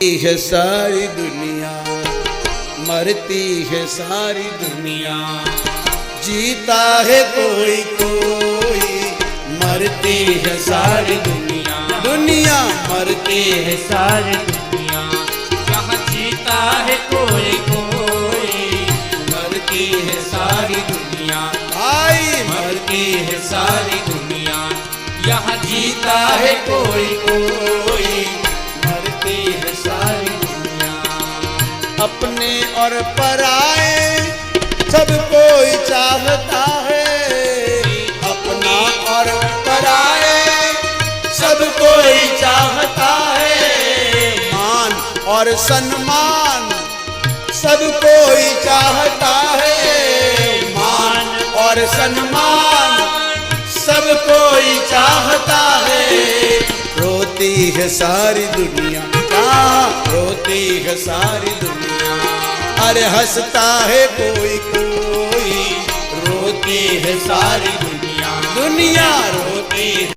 है सारी दुनिया, मरती है सारी दुनिया। जीता है कोई कोई, मरती है सारी दुनिया। दुनिया मरती है सारी दुनिया। यहाँ जीता है कोई कोई, मरती है सारी दुनिया। भाई, मरती है सारी दुनिया। यहाँ जीता है कोई कोई अपने और पराए। सब कोई चाहता है अपना और पराए। सब कोई चाहता है मान और सम्मान। सब कोई चाहता है मान और सम्मान। सब कोई चाहता है। रोती है सारी दुनिया रोती है सारी दुनिया अरे हंसता है कोई कोई रोती है सारी दुनिया। दुनिया रोती है।